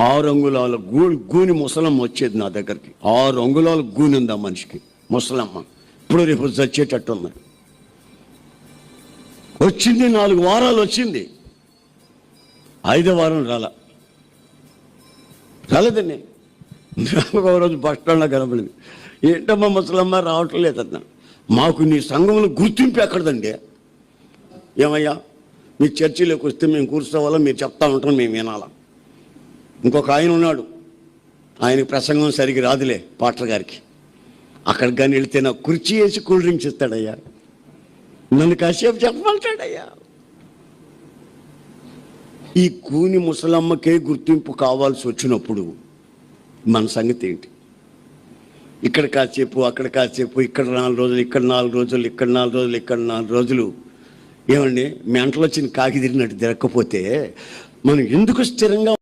ఆరు అంగుళాల గూని గూని ముసలమ్మ వచ్చేది నా దగ్గరికి. ఆరు అంగుళాల గూని ఉంది ఆ మనిషికి? ముసలమ్మ. ఇప్పుడు రేపు చచ్చేటట్టు ఉంది వచ్చింది నాలుగు వారాలు వచ్చింది. ఐదో వారం రాల. రాలేదండి ఒక రోజు బస్ స్టాండ్లో కనబడింది ఏంటమ్మా ముసలమ్మ రావటం లేదన్నా మాకు నీ సంఘంలో గుర్తింపు ఎక్కడదండి? ఏమయ్యా? మీ చర్చిలోకి వస్తే మేము కూర్చోవాలా? మీరు చెప్తా ఉంటాం మేము వినాలా? ఇంకొక ఆయన ఉన్నాడు. ఆయనకి ప్రసంగం సరిగ్గా రాదులే పాటర్ గారికి. అక్కడికి కానీ వెళితే నా కుర్చీ వేసి కూల్ డ్రింక్స్ ఇస్తాడయ్యా. నన్ను కాసేపు చెప్పమంటాడయ్యా. ఈ కూని ముసలమ్మకే గుర్తింపు కావాల్సి వచ్చినప్పుడు మన సంగతి ఏంటి? ఇక్కడ కాసేపు అక్కడ కాసేపు ఇక్కడ నాలుగు రోజులు ఇక్కడ నాలుగు రోజులు ఇక్కడ నాలుగు రోజులు ఇక్కడ నాలుగు రోజులు. ఏమండి మెంటలు వచ్చిన కాకి తిరిగినట్టు తిరగకపోతే మనం ఎందుకు స్థిరంగా